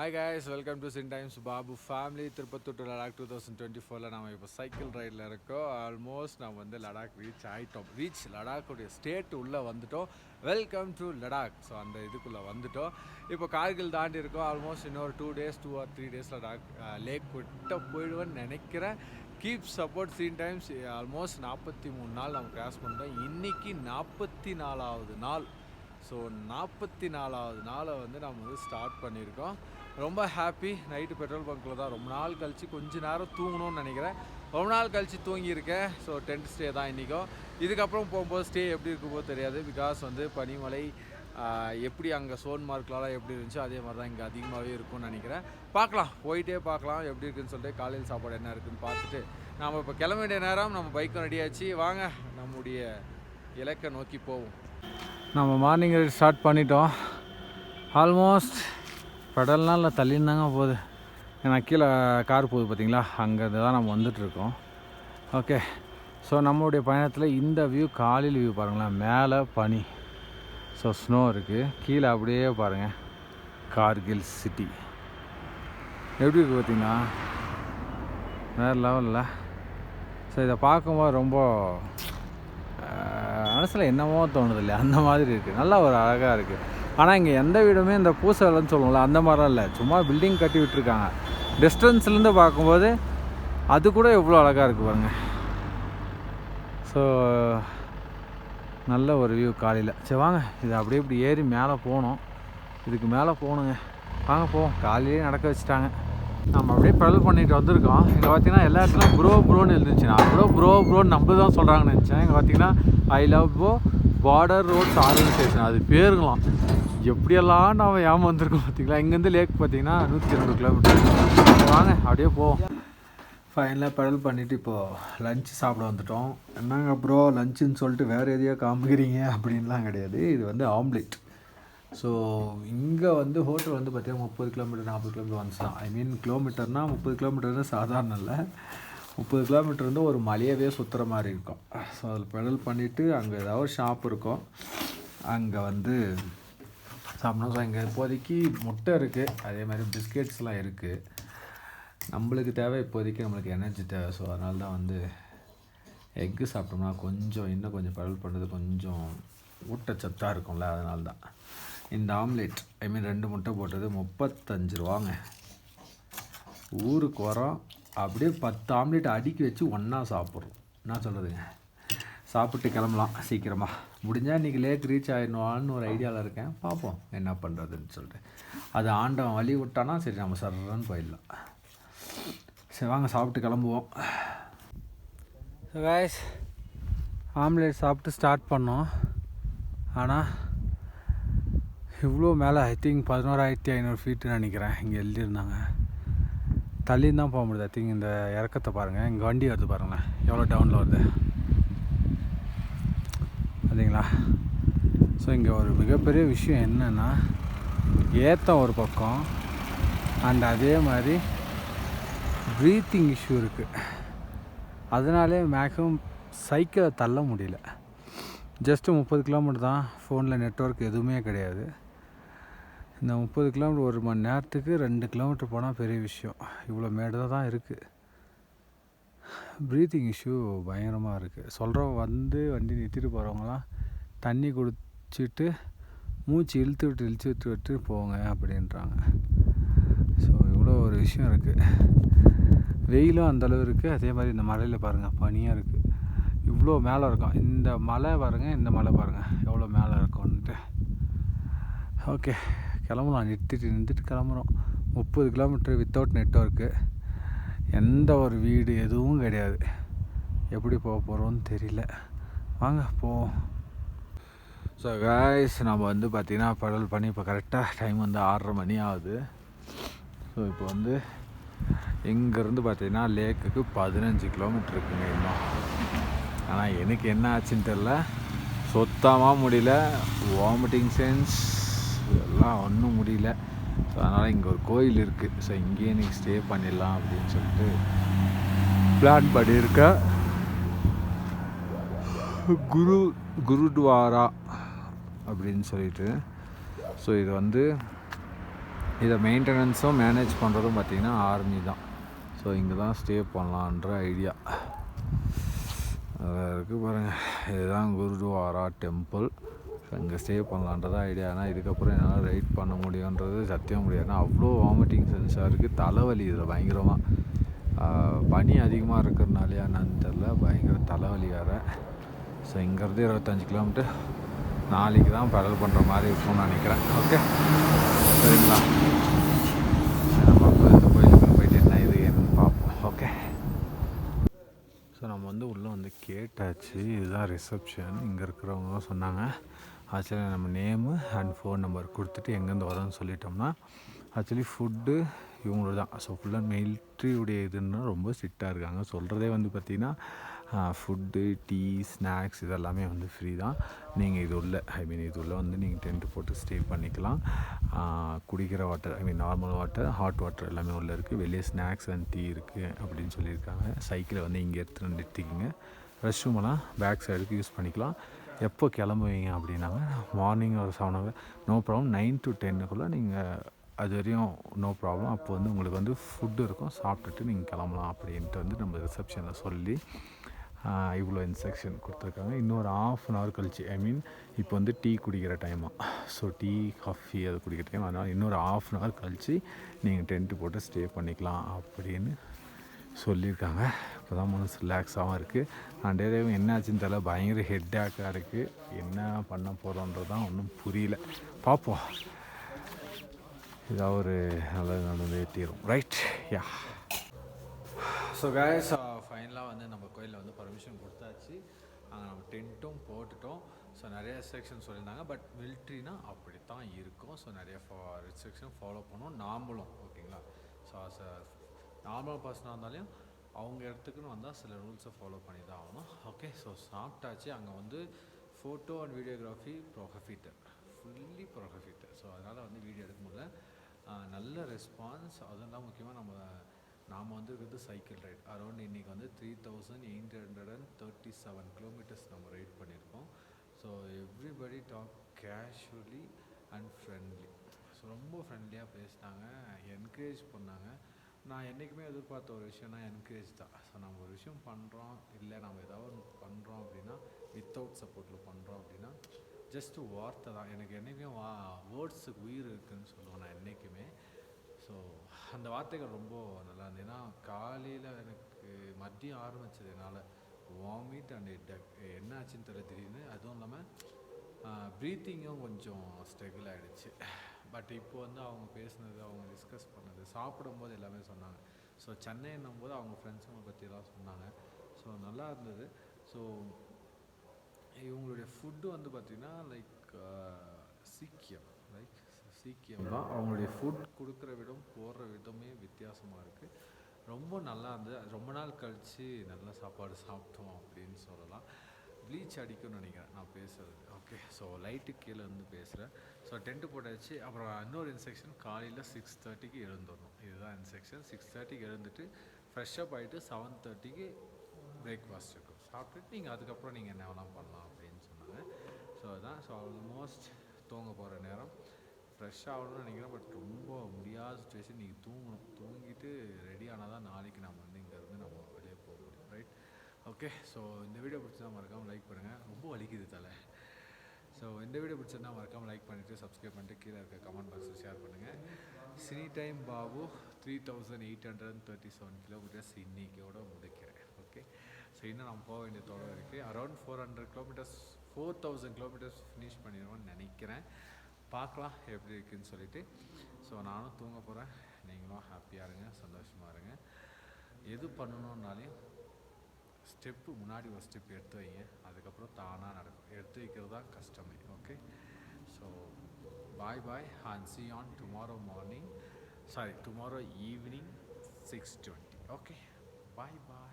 Hi guys welcome to Cine Times Babu family Tirupattur to Ladakh two thousand twenty ஃபோரில் நம்ம இப்போ cycle ரைடில் இருக்கோம். ஆல்மோஸ்ட் நம்ம வந்து லடாக் ரீச் ஆகிட்டோம் ரீச் லடாக்குடைய ஸ்டேட் உள்ளே வந்துட்டோம். வெல்கம் டு லடாக் ஸோ அந்த இதுக்குள்ளே வந்துட்டோம். இப்போ கார்கில் தாண்டி இருக்கோம். ஆல்மோஸ்ட் இன்னொரு two days two or three days Ladakh Leh விட்ட போயிடுவேன்னு நினைக்கிறேன். Keep support Cine Times almost நாற்பத்தி மூணு நாள் நம்ம கிராஸ் பண்ணிட்டோம். இன்றைக்கி நாற்பத்தி நாலாவது நாள். ஸோ நாற்பத்தி நாலாவது நாளை வந்து நம்ம வந்து ஸ்டார்ட் பண்ணியிருக்கோம். ரொம்ப ஹாப்பி நைட்டு பெட்ரோல் பங்க்கில் தான். ரொம்ப நாள் கழித்து கொஞ்ச நேரம் தூங்கணும்னு நினைக்கிறேன். ரொம்ப நாள் கழித்து தூங்கியிருக்கேன். ஸோ டென்ட் ஸ்டே தான் இன்றைக்கும் இதுக்கப்புறம் போகும்போது ஸ்டே எப்படி இருக்கும்போது தெரியாது. பிகாஸ் வந்து பனிமலை எப்படி அங்கே சோன் மார்க்லலாம் எப்படி இருந்துச்சோ அதே மாதிரி தான் இங்கே அதிகமாகவே இருக்கும்னு நினைக்கிறேன். பார்க்கலாம். போயிட்டே பார்க்கலாம். எப்படி இருக்குன்னு சொல்லிட்டு காலையில் சாப்பாடு என்ன இருக்குன்னு பார்த்துட்டு நாம் இப்போ கிளம்ப வேண்டிய நேரம் நம்ம பைக்கும் ரெடியாச்சு வாங்க நம்முடைய இலக்கை நோக்கி போவோம். நம்ம மார்னிங் ஸ்டார்ட் பண்ணிட்டோம். ஆல்மோஸ்ட் பெடல்லாம் இல்லை தள்ளின்னு போகுது. ஏன்னா கீழே கார் போகுது பார்த்தீங்களா? அங்கேருந்து தான் நம்ம வந்துட்டுருக்கோம். ஓகே. ஸோ நம்மளுடைய பயணத்தில் இந்த வியூ காலையில் வியூ பாருங்களேன். மேலே பனி. ஸோ ஸ்னோ இருக்குது கீழே அப்படியே பாருங்கள் கார்கில் சிட்டி எப்படி இருக்குது பார்த்தீங்கன்னா? வேறு லெவலில் ஸோ இதை பார்க்கும்போது ரொம்ப மனசில் என்னமோ தோணுது இல்லையா? அந்த மாதிரி இருக்குது நல்லா ஒரு அழகாக இருக்குது ஆனால் இங்கே எந்த வீடுமே இந்த பூசை வேலைன்னு சொல்லுவோம்ல அந்த மாதிரிலாம் இல்லை. சும்மா பில்டிங் கட்டி விட்டுருக்காங்க. டிஸ்டன்ஸ்லேருந்து பார்க்கும்போது அது கூட எவ்வளோ அழகாக இருக்குது பாருங்க. ஸோ நல்ல ஒரு வியூ காலையில். சரி வாங்க. இது அப்படியே இப்படி ஏறி மேலே போகணும். இதுக்கு மேலே போகணுங்க. வாங்க போவோம். காலையிலேயே நடக்க வச்சுட்டாங்க. நம்ம அப்படியே பெடல் பண்ணிட்டு வந்திருக்கோம். இங்கே பார்த்தீங்கன்னா எல்லா இடத்துலையும் ப்ரோ ப்ரோன்னு இருந்துச்சு நான் கூட ப்ரோ ப்ரோன்னு நம்ம தான் சொல்கிறாங்கன்னு நினச்சேன். இங்கே பார்த்தீங்கன்னா I love BRO border roads organisation அது பேருங்களாம். எப்படியெல்லாம் நாம் ஏமாந்துருக்கோம் பார்த்தீங்களா? இங்கேருந்து லேக் பார்த்தீங்கன்னா நூற்றி இரண்டு கிலோமீட்டர் வாங்க அப்படியே போவோம். ஃபைனலாக பெடல் பண்ணிவிட்டு இப்போது லஞ்சு சாப்பிட வந்துட்டோம். என்னங்க ப்ரோ லஞ்சுன்னு சொல்லிட்டு வேறு எதையோ காமிக்கிறீங்க அப்படின்லாம் கிடையாது. இது வந்து ஆம்லெட் ஸோ இங்கே வந்து ஹோட்டல் வந்து பார்த்தீங்கன்னா முப்பது கிலோமீட்டர் நாற்பது கிலோமீட்டர் வந்துச்சு தான். ஐ மீன் கிலோமீட்டர்னால் முப்பது கிலோமீட்டர்னு சாதாரண இல்லை. முப்பது கிலோமீட்டர் வந்து ஒரு மலையவே சுற்றுற மாதிரி இருக்கும். ஸோ அதில் பெடல் பண்ணிவிட்டு அங்கே ஏதாவது ஷாப் இருக்கும். அங்கே வந்து சாப்பிடணும். ஸோ இங்கே இப்போதைக்கு முட்டை இருக்குது அதே மாதிரி பிஸ்கெட்ஸ்லாம் இருக்குது நம்மளுக்கு தேவை இப்போதைக்கு நம்மளுக்கு எனர்ஜி தேவை. ஸோ அதனால தான் வந்து எக்கு சாப்பிட்டோம்னா கொஞ்சம் இன்னும் கொஞ்சம் பரவல் பண்ணுறது கொஞ்சம் ஊட்டச்சத்தாக இருக்கும்ல அதனால தான். இந்த ஆம்லேட் ஐ மீன் ரெண்டு முட்டை போட்டது முப்பத்தஞ்சு ரூபாங்க. ஊருக்கு வரோம். அப்படியே பத்து ஆம்லேட் அடுக்கி வச்சு ஒன்றா சாப்பிட்றோம். என்ன சொல்கிறதுங்க சாப்பிட்டு கிளம்பலாம் சீக்கிரமாக முடிஞ்சால் இன்றைக்கி லேக் ரீச் ஆயிடணும்னு ஒரு ஐடியாவில் இருக்கேன். பார்ப்போம் என்ன பண்ணுறதுன்னு சொல்லிட்டு. அது ஆண்டவன் வழி விட்டானா சரி நம்ம சர்றன்னு போயிடலாம். சரி வாங்க சாப்பிட்டு கிளம்புவோம். கைஸ் ஆம்லேட் சாப்பிட்டு ஸ்டார்ட் பண்ணோம். ஆனால் இவ்வளோ மேலே ஐ திங்க் பதினோராயிரத்தி ஐநூறு ஃபீட்டு நினைக்கிறேன். இங்கே எழுதியிருந்தாங்க. தள்ளி தான் போக முடியுது. ஐ திங்க் இந்த இறக்கத்தை பாருங்கள் இங்கே வண்டி வருது பாருங்களேன். எவ்வளோ டவுனில் வருது? பார்த்தீங்களா ஸோ இங்கே ஒரு மிகப்பெரிய விஷயம் என்னென்னா ஏற்றம் ஒரு பக்கம் அண்ட் அதே மாதிரி ப்ரீத்திங் இஷ்யூ இருக்குது அதனாலே மேக்ஸிமம் சைக்கிளை தள்ள முடியல. ஜஸ்ட்டு முப்பது கிலோமீட்டர் தான் ஃபோனில் நெட்ஒர்க் எதுவுமே கிடையாது. இந்த முப்பது கிலோமீட்டர் ஒரு மணி நேரத்துக்கு ரெண்டு கிலோமீட்டர் போனால் பெரிய விஷயம். இவ்வளோ மேடு தான் இருக்குது ப்ரீத்திங் இஷ்யூ பயங்கரமாக இருக்குது சொல்கிறவங்க வந்து வண்டி நிறுத்திட்டு போகிறவங்களாம் தண்ணி குடிச்சிட்டு மூச்சு இழுத்து விட்டு இழுத்து விட்டு விட்டு போங்க அப்படின்றாங்க. ஸோ இவ்வளோ ஒரு விஷயம் இருக்குது வெயிலும் அந்தளவு இருக்குது அதே மாதிரி இந்த மலையில் பாருங்கள் பனியாக இருக்குது இவ்வளோ மேலே இருக்கும். இந்த மலை பாருங்கள் இந்த மலை பாருங்கள் எவ்வளோ மேலே இருக்கும்ன்ட்டு. ஓகே கிளம்பலாம். நிறுத்திட்டு நிறுத்திட்டு கிளம்புறோம். முப்பது கிலோமீட்டர் வித்தவுட் நெட்ஒர்க்கு எந்த ஒரு வீடு எதுவும் கிடையாது. எப்படி போக போகிறோம்னு தெரியல. வாங்க போவோம். ஸோ காய்ஸ் நம்ம வந்து பார்த்திங்கன்னா படல் பண்ணி இப்போ கரெக்டாக டைம் வந்து ஆறரை மணி ஆகுது. ஸோ இப்போ வந்து இங்கேருந்து பார்த்திங்கன்னா லேக்குக்கு பதினஞ்சு கிலோமீட்டர் இருக்குங்க இன்னும். ஆனால் எனக்கு என்ன ஆச்சுன்னு தெரில சுத்தமாக முடியல. வாமிட்டிங் சென்ஸ் இதெல்லாம் ஒன்றும் முடியல. ஸோ அதனால் இங்கே ஒரு கோயில் இருக்குது ஸோ இங்கேயே நீங்கள் ஸ்டே பண்ணிடலாம் அப்படின்னு சொல்லிட்டு பிளான் பண்ணியிருக்கேன். குரு குருத்வாரா அப்படின்னு சொல்லிட்டு. ஸோ இது வந்து இதை மெயின்டெனன்ஸும் மேனேஜ் பண்ணுறதும் பார்த்திங்கன்னா ஆர்மி தான். ஸோ இங்கே தான் ஸ்டே பண்ணலான்ற ஐடியா இருக்குது பாருங்கள் இதுதான் குருதுவாரா டெம்பிள் இங்கே ஸ்டே பண்ணலான்றது ஐடியா ஆனால் இதுக்கப்புறம் என்னால் ரைட் பண்ண முடியுன்றது சத்தியம் முடியாது. ஏன்னா அவ்வளோ வாமிட்டிங் சென்ஸாக இருக்குது தலைவலி இதில் பயங்கரமாக பனி அதிகமாக இருக்கிறனாலே என்னன்னு தெரில பயங்கர தலைவலி வேறு. ஸோ இங்கேருந்து இருபத்தஞ்சி கிலோமீட்டர் நாளைக்கு தான் பெடல் பண்ணுற மாதிரி இருக்கும்னு நினைக்கிறேன். ஓகே சரிங்களா? நம்ம கோயிலுக்கு போயிட்டு என்ன இது என்னன்னு பார்ப்போம். ஓகே ஸோ நம்ம வந்து உள்ளே வந்து கேட்டாச்சு. இதுதான் ரிசப்ஷன் இங்கே இருக்கிறவங்க சொன்னாங்க. ஆக்சுவலி நம்ம நேமு அண்ட் ஃபோன் நம்பர் கொடுத்துட்டு எங்கேருந்து வரோன்னு சொல்லிட்டோம்னா ஆக்சுவலி ஃபுட்டு இவங்களோட தான். ஸோ ஃபுல்லாக மிலிட்ரியுடைய இதுன்னா ரொம்ப ஸ்ட்ரிக்டாக இருக்காங்க. சொல்கிறதே வந்து பார்த்திங்கன்னா ஃபுட்டு டீ ஸ்நாக்ஸ் இதெல்லாமே வந்து ஃப்ரீ தான். நீங்கள் இது உள்ள ஐ மீன் இது உள்ள வந்து நீங்கள் டென்ட் போட்டு ஸ்டே பண்ணிக்கலாம். குடிக்கிற water I mean normal water hot water எல்லாமே உள்ளே இருக்குது வெளியே ஸ்நாக்ஸ் அண்ட் டீ இருக்குது அப்படின்னு சொல்லியிருக்காங்க. சைக்கிளை வந்து இங்கே எடுத்துகிட்டு நிறுத்திக்கிங்க. ரெஸ்ட் ரூமெல்லாம் பேக் சைடுக்கு யூஸ் பண்ணிக்கலாம். எப்போ கிளம்புவீங்க அப்படின்னாங்க மார்னிங் ஒரு seven hour no problem nine to டென்னுக்குள்ளே நீங்கள் அது வரையும் நோ ப்ராப்ளம் அப்போ வந்து உங்களுக்கு வந்து ஃபுட்டு இருக்கும் சாப்பிட்டுட்டு நீங்கள் கிளம்பலாம் அப்படின்ட்டு வந்து நம்ம ரிசப்ஷனில் சொல்லி இவ்வளோ இன்ஸ்ட்ரக்ஷன் கொடுத்துருக்காங்க. இன்னொரு ஆஃப் அன் ஹவர் கழிச்சு ஐ மீன் இப்போ வந்து டீ குடிக்கிற டைமாக ஸோ டீ காஃபி அது குடிக்கிற டைம் அதனால் இன்னொரு ஆஃப் அன் ஹவர் கழிச்சு நீங்கள் டென்ட்டு போட்டு ஸ்டே பண்ணிக்கலாம் அப்படின்னு சொல்லியிருக்காங்க. இப்போ தான் மனசு ரிலாக்ஸாகவும் இருக்குது அண்ட் டேவும் என்னாச்சுன்னு தெரியல. பயங்கர ஹெட்டேக்காக இருக்குது என்ன பண்ண போகிறோன்றது தான் ஒன்றும் புரியல. பார்ப்போம் இதாக ஒரு நல்லது நடந்தே தீரும். ரைட் யா ஸோ கேஸ் ஃபைனலாக வந்து நம்ம கோயிலில் வந்து பர்மிஷன் கொடுத்தாச்சு. அங்கே நம்ம டென்ட்டும் போட்டுட்டோம். ஸோ நிறைய ரெஸ்ட்ரிக்ஷன் சொல்லியிருந்தாங்க. பட் மிலிட்ரினா அப்படி தான் இருக்கும். ஸோ நிறைய ஃபா ரெஸ்ட்ரிக்ஷன் ஃபாலோ பண்ணோம் நாமளும் ஓகேங்களா ஸோ அஸ் நார்மல் பர்சனாக இருந்தாலையும் அவங்க இடத்துக்குன்னு வந்தால் சில ரூல்ஸை ஃபாலோ பண்ணி தான் ஆகணும். ஓகே ஸோ சாப்பிட்டாச்சு. அங்கே வந்து photo and videography prohibited fully prohibited so அதனால் வந்து வீடியோ எடுக்க முடியல. நல்ல ரெஸ்பான்ஸ் அதெல்லாம் முக்கியமாக நம்ம நாம் வந்து இருக்கிறது சைக்கிள் ரைட் அரௌண்ட் இன்றைக்கி வந்து three thousand eight hundred and thirty seven kilometres நம்ம ரைட் பண்ணியிருக்கோம். So everybody talk casually and friendly so ரொம்ப ஃப்ரெண்ட்லியாக பேசினாங்க என்கரேஜ் பண்ணாங்க. நான் என்றைக்குமே எதிர்பார்த்த ஒரு விஷயம்னா என்கரேஜ் தான். ஸோ நம்ம ஒரு விஷயம் பண்ணுறோம் இல்லை நம்ம ஏதாவது ஒன்று பண்ணுறோம் அப்படின்னா வித்தவுட் சப்போர்ட்டில் பண்ணுறோம் அப்படின்னா ஜஸ்ட்டு வார்த்தை தான். எனக்கு என்றைக்குமே வா வேர்ட்ஸுக்கு உயிர் இருக்குதுன்னு சொல்லுவேன் நான் என்றைக்குமே ஸோ அந்த வார்த்தைகள் ரொம்ப நல்லா இருந்தது. ஏன்னா காலையில் எனக்கு மதியம் ஆரம்பிச்சது என்னால். வாமிட் அண்ட் டக் என்ன ஆச்சுன்னு தெரியல திடீர்னு. அதுவும் இல்லாமல் ப்ரீத்திங்கும் கொஞ்சம் ஸ்ட்ரகிள் ஆகிடுச்சு பட் இப்போ வந்து அவங்க பேசுனது அவங்க டிஸ்கஸ் பண்ணது சாப்பிடும்போது எல்லாமே சொன்னாங்க. ஸோ சென்னைன்னும் போது அவங்க ஃப்ரெண்ட்ஸுங்களை பற்றிலாம் சொன்னாங்க. ஸோ நல்லா இருந்தது. ஸோ இவங்களுடைய ஃபுட்டு வந்து பார்த்திங்கன்னா லைக் சீக்கியம். லைக் சீக்கியம். தான் அவங்களுடைய ஃபுட் கொடுக்குற விதம் போடுற விதமே வித்தியாசமாக இருக்குது ரொம்ப நல்லா இருந்தது. அது ரொம்ப நாள் கழித்து நல்ல சாப்பாடு சாப்பிட்டோம் அப்படின்னு சொல்லலாம். ப்ளீச் அடிக்கும்னு நினைக்கிறேன். நான் பேசுறது. ஓகே ஸோ லைட்டு கீழே வந்து பேசுகிறேன் ஸோ டென்ட்டு போட்டாச்சு. அப்புறம் இன்னொரு இன்செக்ஷன் காலையில் சிக்ஸ் தேர்ட்டிக்கு எழுந்துடணும் இதுதான் இன்செக்ஷன் சிக்ஸ் தேர்ட்டிக்கு எழுந்துட்டு ஃப்ரெஷ்ஷப் ஆகிட்டு செவன் தேர்ட்டிக்கு பிரேக்ஃபாஸ்ட் இருக்கும் சாப்பிட்டுட்டு நீங்கள் அதுக்கப்புறம் நீங்கள் என்ன வேணால் பண்ணலாம் அப்படின்னு சொன்னாங்க. ஸோ அதுதான் ஸோ ஆல்மோஸ்ட் தூங்க போகிற நேரம். ஃப்ரெஷ் ஆகணும்னு நினைக்கிறேன் பட் ரொம்ப முடியாத சுச்சுவேஷன் நீங்கள் தூங்கணும். தூங்கிட்டு ரெடி ஆனால் தான் நாளைக்கு நம்ம வந்து இங்கேருந்து நம்ம வெளியே போக முடியும் ரைட் ஓகே ஸோ இந்த வீடியோ பிடிச்சா மறக்காமல் லைக் பண்ணுங்கள் ரொம்ப வலிக்குது தலை. ஸோ இந்த வீடியோ பிடிச்சதுனா மறக்காமல் லைக் பண்ணிவிட்டு சப்ஸ்கிரைப் பண்ணிட்டு கீழே இருக்க கமெண்ட் பாக்ஸில் ஷேர் பண்ணுங்கள் Cine Time Babu three thousand eight hundred and thirty seven kilometres இன்றைக்கோடு முடிக்கிறேன். ஓகே ஸோ இன்னும் நம்ம போக வேண்டிய தோட இருக்குது around four hundred kilometres four thousand kilometres finish பண்ணிடுவோம்னு நினைக்கிறேன். பார்க்கலாம் எப்படி இருக்குன்னு சொல்லிவிட்டு ஸோ நானும் தூங்க போகிறேன் நீங்களும் ஹாப்பியாக இருங்க சந்தோஷமாக இருங்க. எது பண்ணணுன்னாலையும் ஸ்டெப்பு முன்னாடி ஒரு ஸ்டெப் எடுத்து வைங்க. அதுக்கப்புறம் தானாக நடக்கும். எடுத்து வைக்கிறது தான் கஷ்டமே. Okay so bye bye and see on tomorrow morning sorry tomorrow evening six twenty okay bye bye